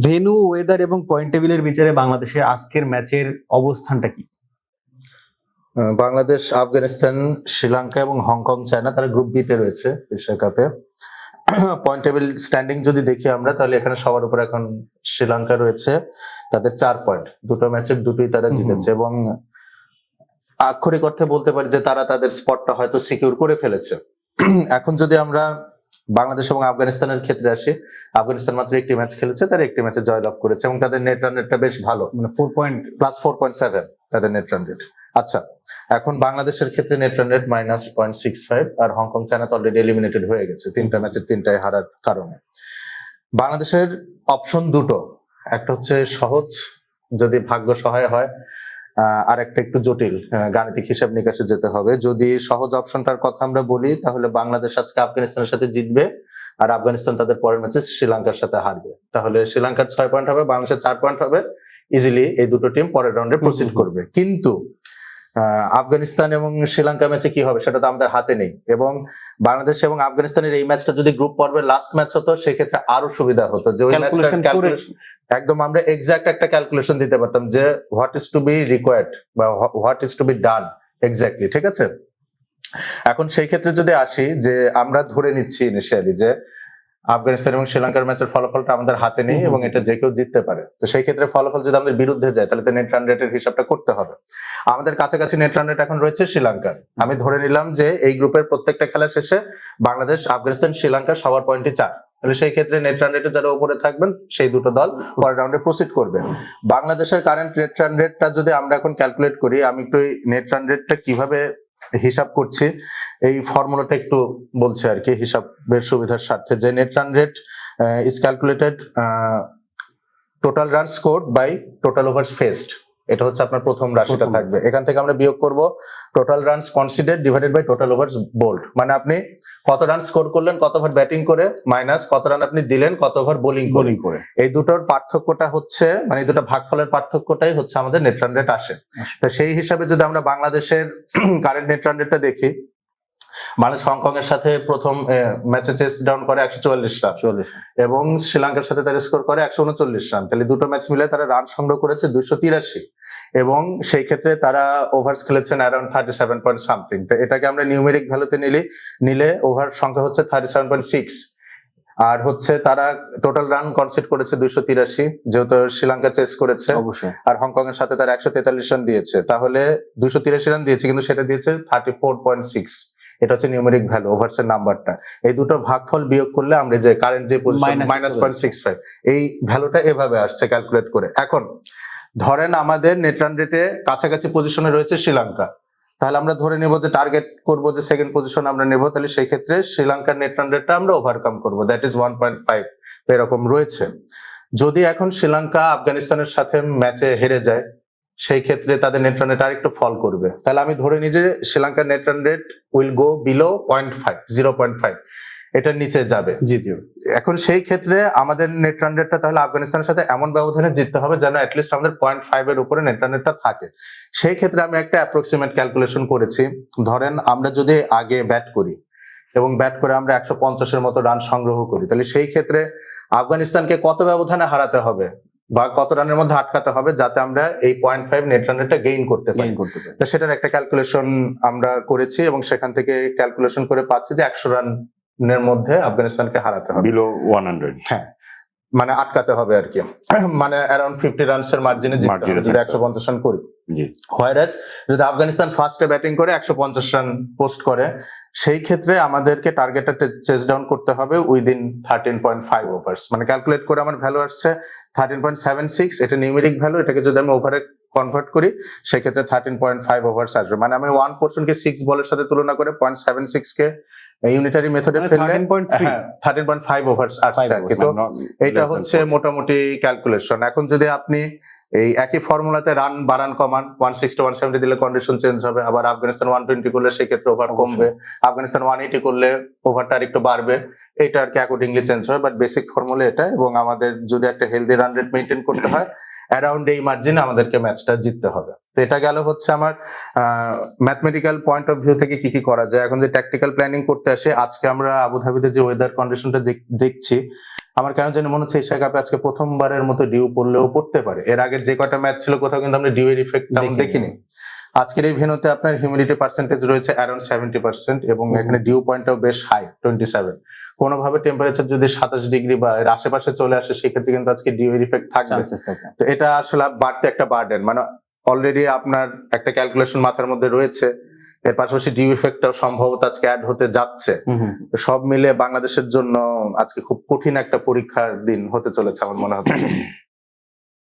Venue weather এবং point টেবিলের বিচারে বাংলাদেশের আজকের ম্যাচের অবস্থানটা কি? বাংলাদেশ আফগানিস্তান শ্রীলঙ্কা এবং হংকং চায়না তারা গ্রুপ বিতে রয়েছে এশিয়া কাপে পয়েন্ট টেবিল স্ট্যান্ডিং যদি দেখি আমরা তাহলে এখানে সবার উপর এখন শ্রীলঙ্কা রয়েছে। তাদের চার পয়েন্ট দুটো ম্যাচের দুটোই তারা। জিতেছে এবং আক্ষরিক অর্থে বলতে পারি যে তারা তাদের স্পটটা হয়তো সিকিউর করে ফেলেছে। এখন যদি আমরা বাংলাদেশ এবং আফগানিস্তানের ক্ষেত্রে আসি। আফগানিস্তান মাত্র একটি ম্যাচ খেলেছে তারা একটি ম্যাচে জয়লাভ করেছে এবং তাদের নেট রান রেটটা বেশ ভালো। মানে four point plus four point seven তাদের নেট রান রেট আচ্ছা এখন বাংলাদেশের ক্ষেত্রে net run rate minus point six five আর হংকং চায়না তো অলরেডি এলিমিনেটেড হয়ে গেছে তিনটা ম্যাচের তিনটায় হারার কারণে। বাংলাদেশের অপশন দুটো একটা হচ্ছে সহজ যদি ভাগ্য সহায় হয় আর একটা একটু জটিল গাণিতিক হিসাব নিকাশে যেতে হবে। যদি সহজ অপশনটার কথা আমরা বলি তাহলে বাংলাদেশ আজকে আফগানিস্তানের সাথে জিতবে আর আফগানিস্তান তাদের পরের ম্যাচে শ্রীলঙ্কার সাথে হারবে। তাহলে শ্রীলঙ্কার ছয় পয়েন্ট হবে বাংলাদেশের চার পয়েন্ট হবে। ইজিলি এই দুটো টিম পরের রাউন্ডে প্রসিড করবে। কিন্তু আফগানিস্তান এবং শ্রীলঙ্কা ম্যাচে কি হবে সেটা তো আমাদের হাতে নেই। এবং বাংলাদেশ এবং আফগানিস্তানের এই ম্যাচটা যদি গ্রুপ পর্বের লাস্ট ম্যাচ হতো সেক্ষেত্রে আরও সুবিধা হতো। যে ওই ম্যাচটা একদম আমরা এক্সাক্ট একটা ক্যালকুলেশন দিতে পারতাম যে what is to be required বা what is to be done exactly ঠিক আছে? এখন সেই ক্ষেত্রে যদি আসি যে আমরা ধরে নিচ্ছি ইনিশিয়ালি যে আফগানিস্তান এবং শ্রীলঙ্কার ম্যাচের ফলাফলটা আমাদের হাতে নেই। এবং এটা যে কেউ জিততে পারে। তো সেই ক্ষেত্রে ফলাফল যদি আমাদের বিরুদ্ধে যায় তাহলে তো নেট রান রেটের হিসাবটা করতে হবে। আমাদের কাছাকাছি নেট রান রেট এখন রয়েছে শ্রীলঙ্কার। আমি ধরে নিলাম যে এই গ্রুপের প্রত্যেকটা খেলা শেষে বাংলাদেশ আফগানিস্তান শ্রীলঙ্কা সবার পয়েন্টে চার। তাহলে সেই ক্ষেত্রে নেট রান রেটে যারা উপরে থাকবেন সেই দুটো দল পরের রাউন্ডে প্রসিড করবে। বাংলাদেশের কারেন্ট নেট রান রেটটা যদি আমরা এখন ক্যালকুলেট করি আমি একটু নেট রান রেটটা কীভাবে হিসাব করছি, এই ফর্মুলাটা একটু বলছে আর কি, হিসাবের সুবিধার স্বার্থে। যে net run rate is calculated total run score by total over faced এটা হচ্ছে আপনার প্রথম রাশিটা থাকবে। এখান থেকে আমরা বিয়োগ করব total runs consider divided by total overs bowled মানে আপনি কত রান স্কোর করলেন কত ওভার ব্যাটিং করে মাইনাস কত রান আপনি দিলেন কত ওভার বোলিং বোলিং করে। এই দুটোর পার্থক্যটা হচ্ছে মানে এই দুটো ভাগফলের পার্থক্যটাই হচ্ছে আমাদের নেট রান রেট আসে। তো সেই হিসাবে যদি আমরা বাংলাদেশের কারেন্ট নেট রান রেটটা দেখি বাংলাদেশ হংকং এর সাথে প্রথম ম্যাচে চেস ডাউন করে একশো চুয়াল্লিশ রান চল্লিশ এবং শ্রীলঙ্কার সাথে তারা স্কোর করে একশো উনচল্লিশ রান তাহলে দুটো ম্যাচ মিলে তারা রান সংগ্রহ করেছে দুইশো তিরাশি। এবং সেই ক্ষেত্রে তারা ওভার্স খেলেছেন around thirty seven point something তো এটাকে আমরা নিউমেরিক ভ্যালুতে নিলে নিলে ওভার সংখ্যা হচ্ছে থার্টি সেভেন পয়েন্ট সিক্স আর হচ্ছে তারা টোটাল রান কনসিড করেছে দুইশো তিরাশি যেহেতু শ্রীলঙ্কা চেস করেছে। অবশ্যই। আর হংকং এর সাথে তারা একশো তেতাল্লিশ রান দিয়েছে। তাহলে দুশো তিরাশি রান দিয়েছে কিন্তু সেটা দিয়েছে থার্টি ফোর পয়েন্ট সিক্স এটা হচ্ছে নিউমেরিক ভ্যালু ওভার্স এর নাম্বারটা এই দুটো ভাগফল বিয়োগ করলে আমরা যে কারেন্ট যে position minus point six five এই ভ্যালুটা এভাবে আসছে ক্যালকুলেট করে। এখন ধরেন আমাদের নেট রান রেটে কাছাকাছি পজিশনে রয়েছে শ্রীলঙ্কা। তাহলে আমরা ধরে নেব যে টার্গেট করব যে সেকেন্ড পজিশন আমরা নেব তাহলে সেই ক্ষেত্রে শ্রীলঙ্কার নেট রান রেটটা আমরা ওভারকাম করব। That is one point five এরকম রয়েছে। যদি এখন শ্রীলঙ্কা আফগানিস্তানের সাথে ম্যাচে হেরে যায় সেই ক্ষেত্রে তাদের নেট রান রেট আরেকটু ফল করবে। তাহলে আমি ধরে নিই যে শ্রীলঙ্কার net run rate will go below point five zero point five এটার নিচে যাবে। জিতিও এখন সেই ক্ষেত্রে আমাদের নেট রান রেটটা তাহলে আফগানিস্তানের সাথে এমন ব্যবধানে জিততে হবে যেন অ্যাটলিস্ট আমাদের পয়েন্ট ফাইভ এর উপরে নেট রান রেটটা থাকে। সেই ক্ষেত্রে আমি একটা অ্যাপ্রক্সিমেট ক্যালকুলেশন করেছি। ধরেন আমরা যদি আগে ব্যাট করি এবং ব্যাট করে আমরা একশো পঞ্চাশের মতো রান সংগ্রহ করি তাহলে সেই ক্ষেত্রে আফগানিস্তানকে কত ব্যবধানে হারাতে হবে? বা কত রানের মধ্যে আটকাতে হবে যাতে আমরা এই পয়েন্ট ফাইভ নেট রান রেটটা গেইন করতে পারি। তো সেটার একটা ক্যালকুলেশন আমরা করেছি এবং সেখান থেকে ক্যালকুলেশন করে পাচ্ছি যে একশো রানের মধ্যে আফগানিস্তানকে হারাতে হবে। বিলো ওয়ান হান্ড্রেড হ্যাঁ। মানে আটকাতে হবে আর কি। মানে অ্যারাউন্ড ফিফটি রানসের মার্জিনে যদি একশো পঞ্চাশ রান করি। হোয়ারাস যদি আফগানিস্তান ফার্স্টে ব্যাটিং করে, একশো পঞ্চাশ রান পোস্ট করে, সেই ক্ষেত্রে আমাদেরকে টার্গেটটা চেস ডাউন করতে হবে within thirteen point five overs মানে ক্যালকুলেট করে আমার ভ্যালু আসছে থার্টিন পয়েন্ট সেভেন সিক্স এটা নিউমেরিক ভ্যালু এটাকে যদি আমি ওভারে কনভার্ট করি, সেক্ষেত্রে থার্টিন পয়েন্ট ফাইভ ওভার্স আসবে। মানে আমি ওয়ান পোর্শনকে সিক্স বলের সাথে তুলনা করে পয়েন্ট সেভেন সিক্স কে ইউনিটারি মেথডে মানে ফেললে 13.3 হ্যাঁ থার্টিন পয়েন্ট ফাইভ ওভার্স আসছে আর কি তো এটা হচ্ছে মোটামুটি ক্যালকুলেশন এখন যদি আপনি এই একই ফর্মুলাতে রান বাড়ান কমান ওয়ান সিক্সটি ওয়ান সেভেন্টি দিলে কন্ডিশন চেঞ্জ হবে আবার আফগানিস্তান ওয়ান টোয়েন্টি করলে সেক্ষেত্রে ওভার কমবে আফগানিস্তান ওয়ান এইটি করলে ওভারটা আর একটু বাড়বে এটা আর কি অ্যাকর্ডিংলি চেঞ্জ হবে বাট বেসিক ফর্মুলা এটা এবং আমাদের যদি একটা হেলদি রান রেট মেনটেন করতে হয় অ্যারাউন্ড এই মার্জিনে আমাদেরকে ম্যাচটা জিততে হবে। তো এটা গেল হচ্ছে আমার ম্যাথমেটিক্যাল পয়েন্ট অফ ভিউ থেকে কি কি করা যায়। এখন যে ট্যাকটিক্যাল প্ল্যানিং করতে আসে আজকে আমরা আবুধাবিতে যে ওয়েদার কন্ডিশনটা দেখছি আমার কেন যেন মনে হচ্ছে এশিয়া কাপে আজকে প্রথমবারের মতো ডিউ পড়লেও পড়তে পারে। এর আগের যে কয়টা ম্যাচ ছিল কোথাও কিন্তু আমরা ডিউ এর ইফেক্ট দেখিনি। আজকের এই ভেনুতে আপনার হিউমিডিটি পার্সেন্টেজ রয়েছে অ্যারাউন্ড সেভেন্টি পার্সেন্ট এবং এখানে ডিউ পয়েন্টটাও বেশ হাই টোয়েন্টি সেভেন কোনোভাবে টেম্পারেচার যদি সাতাশ ডিগ্রি বা এর আশেপাশে চলে আসে সেক্ষেত্রে কিন্তু আজকে ডিউ এর ইফেক্ট থাকবে। থাকে। তো এটা আসলে বাড়তে একটা বার্ডেন মানে অলরেডি আপনার একটা ক্যালকুলেশন মাথার মধ্যে রয়েছে। এর পাশাপাশি ডিউ ইফেক্টটাও সম্ভবত আজকে অ্যাড হতে যাচ্ছে। সব মিলে বাংলাদেশের জন্য আজকে খুব কঠিন একটা পরীক্ষার দিন হতে চলেছে আমার মনে হচ্ছে।